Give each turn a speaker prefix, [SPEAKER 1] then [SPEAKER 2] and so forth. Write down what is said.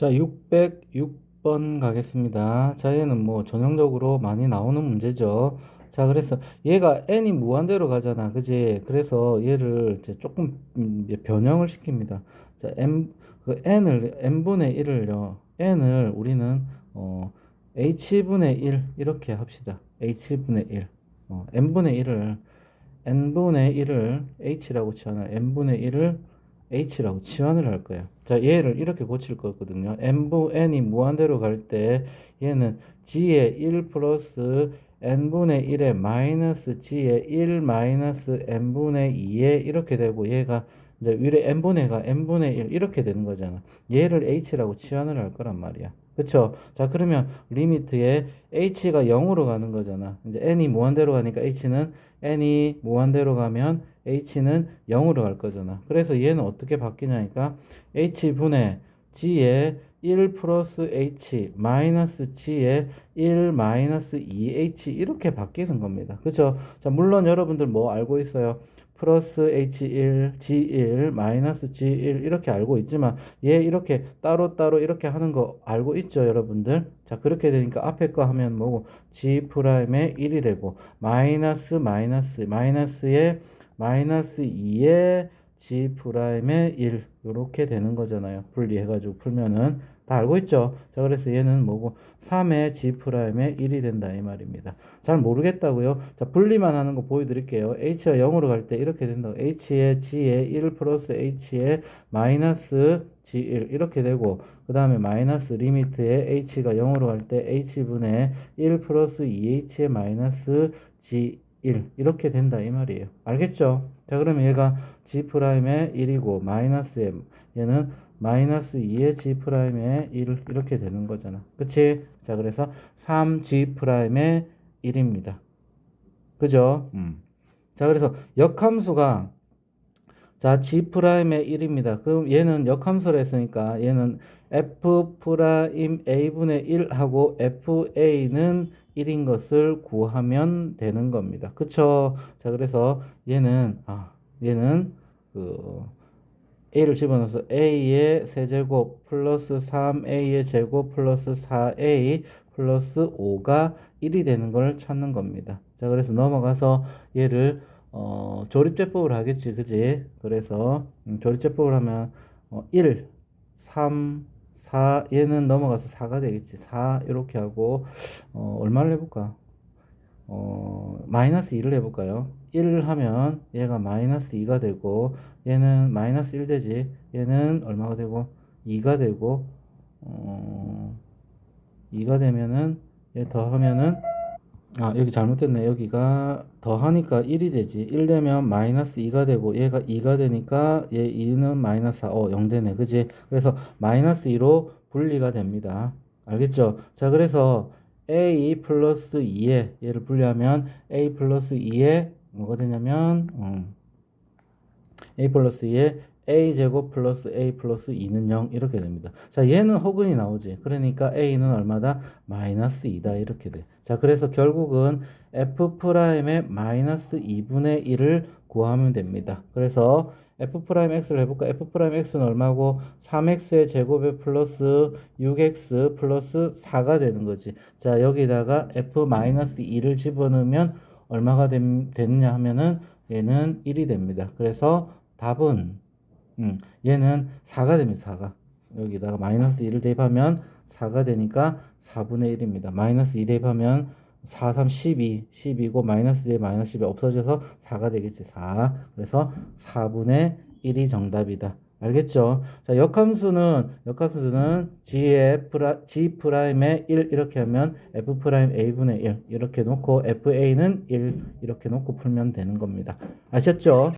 [SPEAKER 1] 자, 606번 가겠습니다. 자, 얘는 뭐 전형적으로 많이 나오는 문제죠. 자, 그래서 얘가 n이 무한대로 가잖아. 그지? 그래서 얘를 이제 조금 음, 변형을 시킵니다. 자, n, 그 n을, n분의 1을요. n을 우리는, 어, h분의 1 이렇게 합시다. h분의 1. 어, n분의 1을, n분의 1을 h라고 치환을, n분의 1을 h라고 치환을 할 거예요. 자, 얘를 이렇게 고칠 거거든요. n분 n이 무한대로 갈 때 얘는 g의 1 플러스 n분의 1의 마이너스 g의 1 마이너스 n분의 2에 이렇게 되고 얘가 이제 위에 n분의 가 n분의 1 이렇게 되는 거잖아. 얘를 h라고 치환을 할 거란 말이야. 그쵸? 자, 그러면 리미트에 h가 0으로 가는 거잖아. 이제 n이 무한대로 가니까 h는 n이 무한대로 가면 h는 0으로 갈 거잖아. 그래서 얘는 어떻게 바뀌냐니까 h분의 g의 1 플러스 h 마이너스 g의 1 마이너스 2h 이렇게 바뀌는 겁니다. 그죠? 자, 물론 여러분들 뭐 알고 있어요? 플러스 h1, g1, 마이너스 g1 이렇게 알고 있지만 얘 이렇게 따로따로 이렇게 하는 거 알고 있죠, 여러분들? 자, 그렇게 되니까 앞에 거 하면 뭐고 g 프라임의 1이 되고 마이너스 마이너스 마이너스의 마이너스 2의 g 프라임의 1 이렇게 되는 거잖아요. 분리해가지고 풀면은 다 알고 있죠? 자, 그래서 얘는 뭐고 3의 g 프라임의 1이 된다 이 말입니다. 잘 모르겠다고요? 자, 분리만 하는 거 보여드릴게요. h가 0으로 갈 때 이렇게 된다고. h의 g의 1 플러스 h의 마이너스 g1 이렇게 되고 그 다음에 마이너스 리미트에 h가 0으로 갈 때 h분의 1 플러스 2h의 마이너스 g 1 이렇게 된다 이 말이에요. 알겠죠? 자 그러면 얘가 g 프라임의 1이고 마이너스 얘는 마이너스 2의 g 프라임의 1 이렇게 되는 거잖아. 그치? 자 그래서 3g 프라임의 1입니다. 그죠? 음. 자 그래서 역함수가 자 g 프라임의 1입니다. 그럼 얘는 역함수를 했으니까 얘는 f 프라임 a분의 1하고 fa는 1인 것을 구하면 되는 겁니다. 그쵸? 자, 그래서 얘는, 아, 얘는, 그, a를 집어넣어서 a의 세제곱 플러스 3a의 제곱 플러스 4a 플러스 5가 1이 되는 걸 찾는 겁니다. 자, 그래서 넘어가서 얘를, 어, 조립제법을 하겠지, 그지? 그래서, 음, 조립제법을 하면, 어, 1, 3, 4 얘는 넘어가서 4가 되겠지. 4 이렇게 하고 어, 얼마를 해볼까? 어, 마이너스 2를 해볼까요? 1을 하면 얘가 마이너스 2가 되고 얘는 마이너스 1 되지? 얘는 얼마가 되고? 2가 되고 어, 2가 되면은 얘 더하면은 아 여기 잘못됐네. 여기가 더하니까 1이 되지. 1 되면 마이너스 2가 되고 얘가 2가 되니까 얘 2는 마이너스 4 어, 0 되네. 그지 그래서 마이너스 2로 분리가 됩니다. 알겠죠? 자 그래서 a 플러스 2에 얘를 분리하면 a 플러스 2에 뭐가 되냐면 음, a 플러스 2에 a 제곱 플러스 a 플러스 2는 0 이렇게 됩니다. 자 얘는 허근이 나오지. 그러니까 a는 얼마다? 마이너스 2다 이렇게 돼. 자 그래서 결국은 f 프라임의 마이너스 2분의 1을 구하면 됩니다. 그래서 f 프라임 x를 해볼까? f 프라임 x는 얼마고? 3x의 제곱에 플러스 6x 플러스 4가 되는 거지. 자 여기다가 f 마이너스 2를 집어넣으면 얼마가 됨, 되느냐 하면은 얘는 1이 됩니다. 그래서 답은 음, 얘는 4가 됩니다. 4가. 여기다가 마이너스 2를 대입하면 4가 되니까 4분의 1입니다. 마이너스 2 대입하면 4, 3, 12, 12고 마이너스 2, 마이너스 10이 없어져서 4가 되겠지. 4. 그래서 4분의 1이 정답이다. 알겠죠? 자, 역함수는 역함수는 g의 프라, g 프라임의 1 이렇게 하면 f 프라임 a분의 1 이렇게 놓고 fa는 1 이렇게 놓고 풀면 되는 겁니다. 아셨죠?